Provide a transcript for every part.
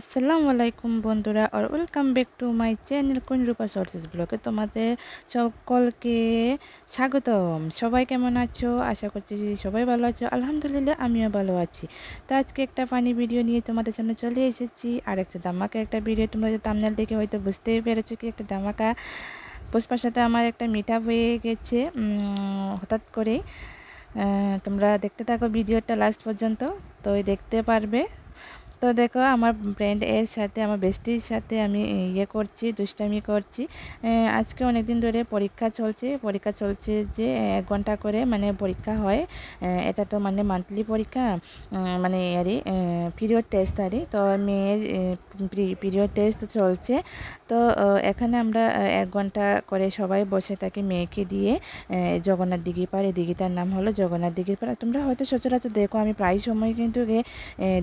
আসসালামু আলাইকুম বন্ধুরা, আর welcome back to my channel কোন রূপা সোর্সেস ব্লগে তোমাদের সকলকে স্বাগতম। সবাই কেমন আছো? আশা করছি সবাই ভালো আছো। আলহামদুলিল্লাহ, আমিও ভালো আছি। তো আজকে একটা পানি ভিডিও নিয়ে তোমাদের সামনে চলে এসেছি। আর একটা দামাকা একটা ভিডিও তোমরা তামনাল দেখে হয়তো বুঝতেই পেরেছ কি একটা দামাকা পুষ্পার সাথে আমার একটা মিটা হয়ে গেছে। হঠাৎ করে তোমরা দেখতে থাকো ভিডিওটা লাস্ট পর্যন্ত, তো দেখতে পারবে। তো দেখো, আমার ফ্রেন্ড এর সাথে, আমার বেস্টির সাথে আমি ইয়ে করছি, দুষ্টামি করছি। আজকে অনেক দিন ধরে পরীক্ষা চলছে। পরীক্ষা চলছে যে, এক ঘণ্টা করে মানে পরীক্ষা হয়। এটা তো মানে মান্থলি পরীক্ষা মানে আরই পিরিয়ড টেস্ট আরই তো মেয়ের পিরিয়ড টেস্ট চলছে। তো এখানে আমরা এক ঘণ্টা করে সবাই বসে থাকি মেয়েকে দিয়ে। জগন্নাথ দিঘি পার এই দিঘিটার নাম হলো জগন্নাথ দিঘির পার তোমরা হয়তো সচরাচর দেখো, আমি প্রায় সময় কিন্তু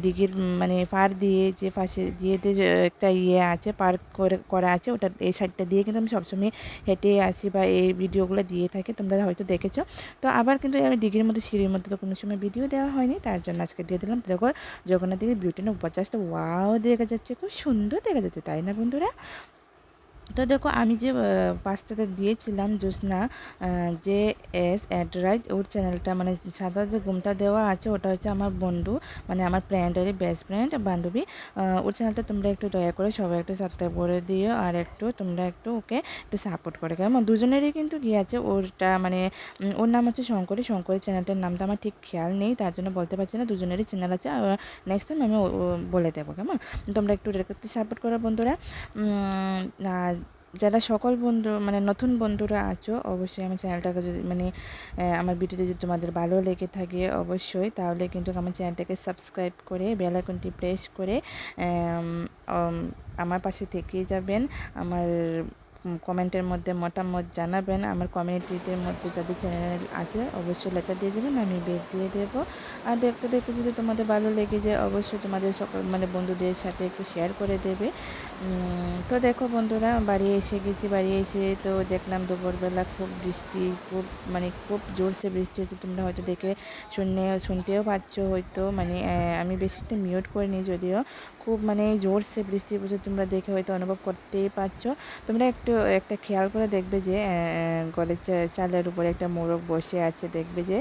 দিঘির মানে পার দিয়ে যে পাশে দিয়ে যে একটা ইয়ে আছে, পার্ক করে, করা আছে, ওটা এই সাইডটা দিয়ে কিন্তু আমি সবসময় হেঁটে আসি বা এই ভিডিওগুলো দিয়ে থাকি, তোমরা হয়তো দেখেছ। তো আবার কিন্তু আমি দিঘির মধ্যে, সিঁড়ির মধ্যে তো কোনো সময় ভিডিও দেওয়া হয়নি, তার জন্য আজকে দিয়ে দিলাম। দেখো, জগন্নাথ দেবের বিউটি না পঞ্চাশটা ওয়াও দেখা যাচ্ছে, খুব সুন্দর দেখা যাচ্ছে, তাই না বন্ধুরা? তো দেখো আমি যে পাস্তাটা দিয়েছিলাম জোসনা যে এস অ্যাডরাইজ ওর চ্যানেলটা মানে সাদা যে ঘুমটা দেওয়া আছে, ওটা হচ্ছে আমার বন্ধু মানে আমার ফ্রেন্ডেরই বেস্ট ফ্রেন্ড বান্ধবী। ওর চ্যানেলটা তোমরা একটু দয়া করে সবাই একটু সাবস্ক্রাইব করে দিও, আর একটু তোমরা একটু ওকে একটু সাপোর্ট করে, কেমন? দুজনেরই কিন্তু গিয়ে আছে, ওরটা মানে ওর নাম হচ্ছে শঙ্করী শঙ্করের চ্যানেলটার নামটা আমার ঠিক খেয়াল নেই, তার জন্য বলতে পারছি না, দুজনেরই চ্যানেল আছে আর নেক্সট টাইম আমি বলে দেবো, কেমন? তোমরা একটু সাপোর্ট করো বন্ধুরা। আর যারা সকল বন্ধু মানে নতুন বন্ধুরা আছো, অবশ্যই আমার চ্যানেলটাকে যদি মানে আমার ভিডিওতে যদি তোমাদের ভালো লেগে থাকে, অবশ্যই, তাহলে কিন্তু আমার চ্যানেলটাকে সাবস্ক্রাইব করে বেল প্রেস করে আমার পাশে থেকে যাবেন। আমার কমেন্টের মধ্যে মতামত জানাবেন। আমার কমিউনিটিদের মধ্যে যাদের চ্যানেল আছে, অবশ্যই লেটার দিয়ে দেবেন, আমি বেশ দিয়ে দেবো। আর দেখতে দেখতে যদি তোমাদের ভালো লেগে যায়, অবশ্যই তোমাদের সকল মানে বন্ধুদের সাথে একটু শেয়ার করে দেবে। তো দেখো বন্ধুরা, বাড়ি এসে গেছি, বাড়ি এসে তো দেখলাম দুপুরবেলা খুব বৃষ্টি, খুব মানে খুব জোরসে বৃষ্টি হচ্ছে। তোমরা হয়তো দেখে শুনে, শুনতেও পাচ্ছ হয়তো মানে আমি বেশি একটা মিউট করিনি যদিও। খুব মানে জোরসে বৃষ্টি পড়ছে, তোমরা দেখে হয়তো অনুভব করতেই পারছ। তোমরা একটু একটা খেয়াল করে দেখবে যে গলের চালের উপরে একটা মোরগ বসে আছে, দেখবে যে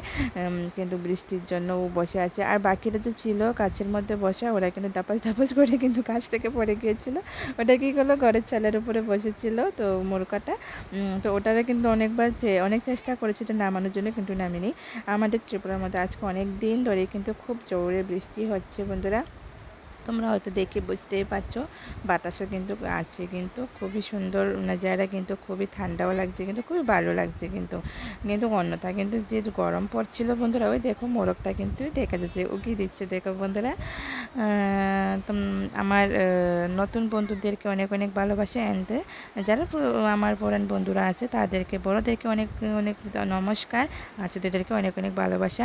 কিন্তু বৃষ্টির জন্য ও বসে আছে। আর বাকিরা যে ছিল কাছের মধ্যে বসে, ওরা কিন্তু ডাপাস ডাপাস করে কিন্তু কাছ থেকে পড়ে গিয়েছিল। ওটা কী করল? ঘরের চালের উপরে বসেছিল তো মোরকাটা তো ওটারে কিন্তু অনেকবার অনেক চেষ্টা করেছিল নামানোর জন্য, কিন্তু নামিনি। আমাদের ত্রিপুরার মধ্যে আজকে অনেক দিন ধরে কিন্তু খুব জোরে বৃষ্টি হচ্ছে, বন্ধুরা। তোমরা হয়তো দেখে বুঝতেই পারছ, বাতাসও কিন্তু আছে কিন্তু, খুবই সুন্দর নাজারা কিন্তু, খুবই ঠান্ডাও লাগছে কিন্তু, খুবই ভালো লাগছে কিন্তু। কিন্তু অন্যথা কিন্তু যে গরম পড়ছিল বন্ধুরা, ওই দেখো মোরগটা কিন্তু দেখা যাচ্ছে কি দিচ্ছে। দেখো বন্ধুরা আমার নতুন বন্ধুদেরকে অনেক অনেক ভালোবাসে অ্যান্ড যারা আমার পুরান বন্ধুরা আছে, তাদেরকে, বড়োদেরকে অনেক অনেক নমস্কার আর ছোটোদেরকে অনেক অনেক ভালোবাসা।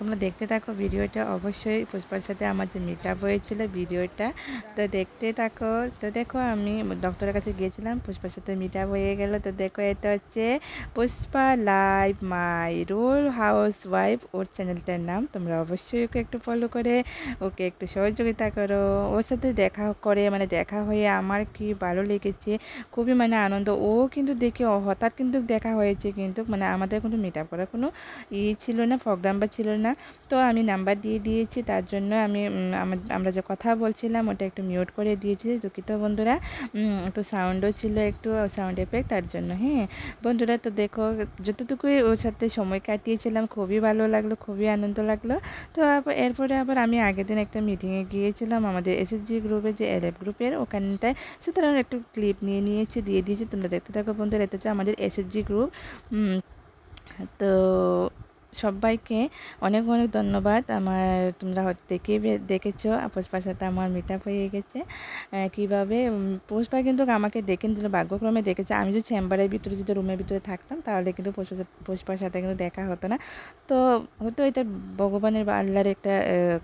তোমরা দেখতে থাকো, ভিডিওটা অবশ্যই পুষ্পার সাথে আমার যে মিট আপ হয়েছে হয়েছিল ভিডিওটা। তো দেখতে থাকো। তো দেখো আমি ডক্টরের কাছে গিয়েছিলাম, পুষ্পার সাথে মিট আপ হয়ে গেল। তো দেখো এটা হচ্ছে Pushpa live my role housewife ওর চ্যানেলটার নাম। তোমরা অবশ্যই ওকে একটু ফলো করে, ওকে একটু সহযোগিতা করো। ওর সাথে দেখা করে মানে দেখা হয়ে আমার কি ভালো লেগেছে, খুবই মানে আনন্দ। ও কিন্তু দেখে হঠাৎ কিন্তু দেখা হয়েছে কিন্তু মানে আমাদের কোনো মিট আপ করার কোনো ই ছিল না প্রোগ্রাম বা ছিল না। তো আমি নাম্বার দিয়ে দিয়েছি, তার জন্য আমি আমরা যে কথা বলছিলাম, ওটা একটু মিউট করে দিয়েছি। দুঃখিত বন্ধুরা একটু সাউন্ডও ছিল, একটু সাউন্ড এফেক্ট তার জন্য হ্যাঁ। বন্ধুরা, তো দেখো যতটুকুই ওর সাথে সময় কাটিয়েছিলাম, খুবই ভালো লাগল, খুবই আনন্দ লাগল। তো এরপরে আবার আমি আগের দিন একটা মিটিংয়ে গিয়েছিলাম, আমাদের এসএসজি গ্রুপের যে এলএফ গ্রুপের ওখানটায়। সুতরাং একটু ক্লিপ নিয়ে নিয়েছি, দিয়ে দিয়েছি। তোমরা দেখতে থাকো বন্ধুরা, এটা হচ্ছে আমাদের এসএসজি গ্রুপ তো সবাইকে অনেক অনেক ধন্যবাদ। আমার তোমরা হয়তো দেখে দেখেছ পুষ্পার সাথে আমার মিটআপ হয়ে গেছে। কীভাবে পুষ্পা কিন্তু আমাকে দেখে দিল ভাগ্যক্রমে দেখেছে আমি যদি চেম্বারের ভিতরে, যদি রুমের ভিতরে থাকতাম, তাহলে কিন্তু পুষ্পা পুষ্পার সাথে কিন্তু দেখা হতো না। তো হয়তো এটা ভগবানের বা আল্লাহর একটা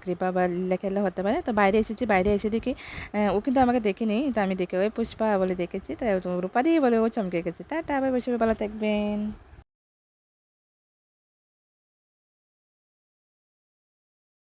কৃপা বা লেখালে হতে পারে। তো বাইরে এসেছি, বাইরে এসে দেখি ও কিন্তু আমাকে দেখেনি। তো আমি দেখে, ওই পুষ্পা বলে দেখেছি। তাই রূপা দিয়ে বলে, ও চমকে গেছে। টাটা, আবার বসে ভালো থাকবেন।